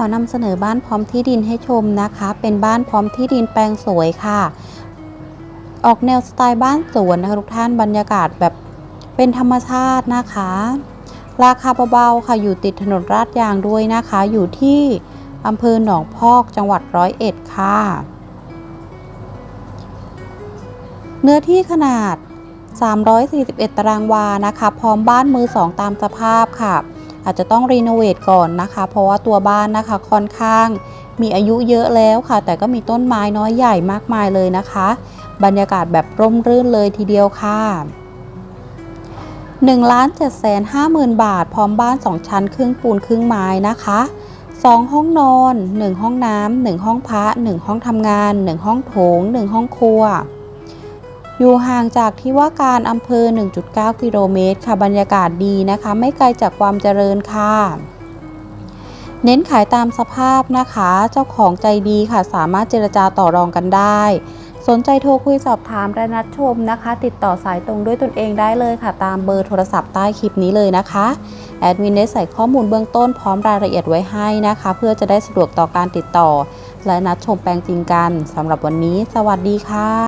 ขอนำเสนอบ้านพร้อมที่ดินให้ชมนะคะ เป็นบ้านพร้อมที่ดินแปลงสวยค่ะ ออกแนวสไตล์บ้านสวนนะคะทุกท่านบรรยากาศแบบเป็นธรรมชาตินะคะ ราคาเบาๆค่ะอยู่ติดถนนลาดยางด้วยนะคะ อยู่ที่อำเภอหนองพอกจังหวัดร้อยเอ็ดค่ะ เนื้อที่ขนาด 341 ตารางวานะคะ พร้อมบ้านมือสองตามสภาพค่ะ อาจจะต้องรีโนเวทก่อนนะคะ เพราะว่าตัวบ้านนะคะค่อนข้างมีอายุเยอะแล้วค่ะ แต่ก็มีต้นไม้น้อยใหญ่มากมายเลยนะคะ บรรยากาศแบบร่มรื่นเลยทีเดียวค่ะ1ล้าน7แสน5หมื่นบาท พร้อมบ้าน 2 ชั้น ครึ่งปูนครึ่งไม้นะคะ 2 ห้องนอน 1 ห้องน้ำ1ห้องพระ1ห้องทำงาน 1 ห้องโถง 1 ห้องครัว อยู่ห่างจากที่ว่าการอำเภอ 1.9 กิโลเมตรค่ะบรรยากาศดีนะคะ ไม่ไกลจากความเจริญค่ะเน้นขายตามสภาพนะคะ เจ้าของใจดีค่ะ สามารถเจรจาต่อรองกันได้ สนใจโทรคุยสอบถามและนัดชมนะคะ ติดต่อสายตรงด้วยตนเองได้เลยค่ะ ตามเบอร์โทรศัพท์ใต้คลิปนี้เลยนะคะ แอดมินได้ใส่ข้อมูลเบื้องต้นพร้อมรายละเอียดไว้ให้นะคะ เพื่อจะได้สะดวกต่อการติดต่อ และนัดชมแปลงจริงกันสำหรับวันนี้ สวัสดีค่ะ